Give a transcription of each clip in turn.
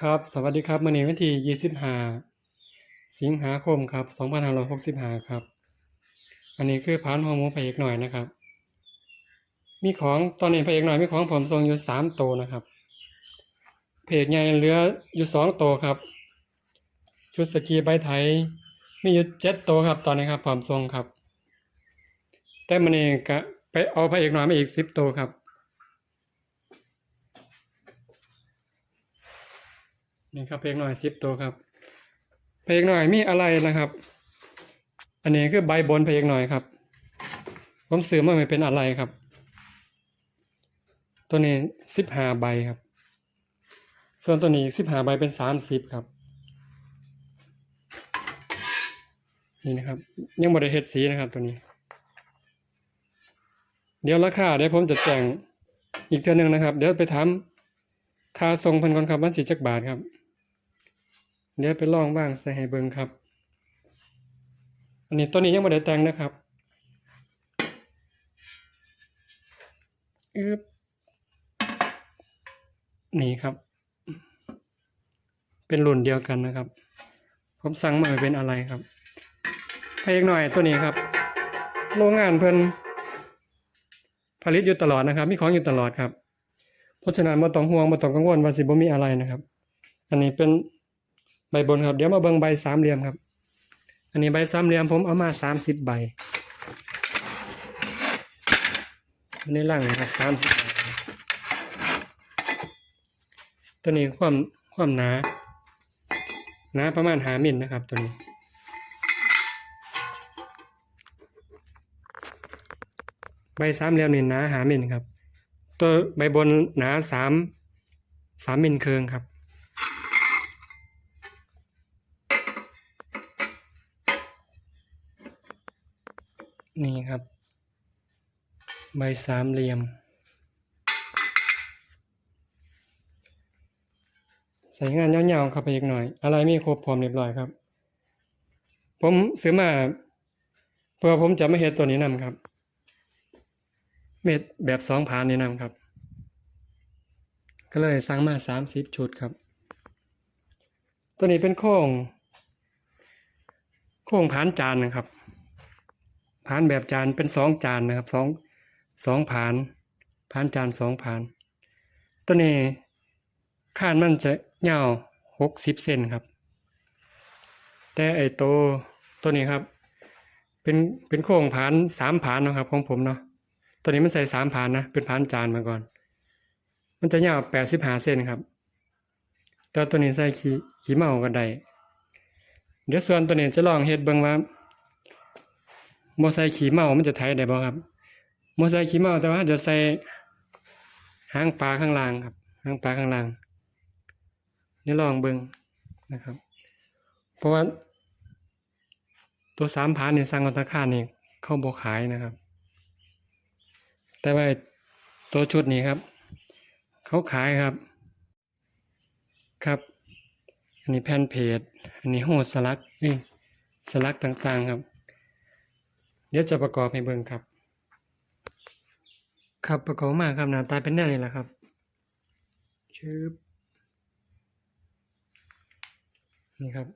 ครับ สวัสดีครับมื้อนี้วันที่25สิงหาคมครับ2565ครับ อันนี้คือพานหัวหมูพระเอกหน่อยนะครับ มีของตอนนี้พระเอกหน่อยมีของผมส่งอยู่3โตวนะครับพระเอกใหญ่เหลืออยู่2โตวครับ ชุดสกีใบไทยมีอยู่7โตวครับ ตอนนี้ครับผมส่งครับ แต่มื้อนี้ก็ไปเอาพระเอกหน่อยมาอีก10โตวครับ นี่ครับเพลงหน่อยสิบตัวครับ เพลงหน่อยมีอะไรนะครับ อันนี้คือใบบนเพลงหน่อยครับ ผมซื้อมาไม่เป็นอะไรครับ ตัวนี้สิบห้าใบครับ ส่วนตัวนี้สิบห้าใบเป็นสามสิบครับ นี่นะครับ ยังบริเฮ็ดสีนะครับตัวนี้ เดี๋ยวราคาเดี๋ยวผมจะแจ้งอีกเทื่อหนึงนะครับ เดี๋ยวไปถามค่าส่งพิ่นก่อนครับวันสิจักบาทครับ เดี๋ยวไปลองบ้างใส่ให้เบิ่งครับ อันนี้ตัวนี้ยังไม่ได้แต่งนะครับอึบนี่ครับ เป็นรุ่นเดียวกันนะครับ ผมสั่งมาเป็นอะไรครับให้อีกหน่อยตัวนี้ครับ โรงงานเพิ่นผลิตอยู่ตลอดนะครับ มีของอยู่ตลอดครับ เพราะฉะนั้นบ่ต้องห่วงบ่ต้องกังวลว่าสิบ่มีอะไรนะครับ อันนี้เป็น ใบบนครับ เดี๋ยวมาเบิ่งใบสามเหลี่ยมครับ อันนี้ใบสามเหลี่ยมผมเอามาสามสิบใบ อันนี้ล่างนะครับสามสิบตัวนี้ความความหนาหนาประมาณหามิลนะครับตัวนี้ใบสามเหลี่ยมนี่หนาหามิลครับ ตัวใบบนหนาสามสามมิลเคืองครับ นี่ครับ ใบสามเหลี่ยม ใส่งานยาวๆเข้าไปอีกหน่อย อะไรมีครบพร้อมเรียบร้อยครับ ผมซื้อมาเพื่อผมจะไม่เฮ็ดตัวนี้นำครับ เม็ดแบบสองผานนี้นำครับ ก็เลยสั่งมาสามสิบชุดครับ ตัวนี้เป็นโค้ง โค้งผานจานนะครับ ผานแบบจานเป็นสองจานนะครับสองสองผานผานจานสองผาน ตัวนี้ขานมันจะยาวหกสิบเซนครับ แต่ไอโตวตัวนี้ครับ เป็นเป็นโค้งผานสามผานนะครับของผมเนาะตัวนี้มันใส่สามผานนะเป็นผานจานมาก่อน มันจะยาวแปดสิบห้าเซนครับแต่ตัวนี้ใส่ขีขีเมาก็ได้เดี๋ยวส่วนตัวนี้จะลองเฮ็ดเบิ่งว่า มอไซค์ขี่เมามันจะไถได้บ่ครับมอไซค์ขี่เมาแต่ว่าจะใส่หางปลาข้างล่างครับหางปลาข้างล่างนี่ลองเบิ่งนะครับ เพราะว่า ตัวสามพันนี่ยสั่งกับธนาคารนี่เข้าบ่ขายนะครับ แต่ว่าตัวชุดนี้ครับ เขาขายครับ ครับ อันนี้แผ่นเพจ อันนี้โหดสลักนี่สลักต่างๆครับ เดี๋ยวจะประกอบให้เบิ่งครับ ครับประกอบมาครับหน้าตาเป็นแนวนี้แหละครับชืบนี่ครับ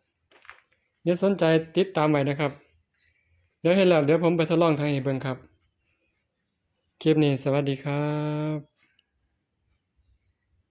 เดี๋ยวสนใจติดตามไว้นะครับ เดี๋ยวให้แล้วเดี๋ยวผมไปทดลองทางให้เบิ่งครับ คลิปนี้สวัสดีครับ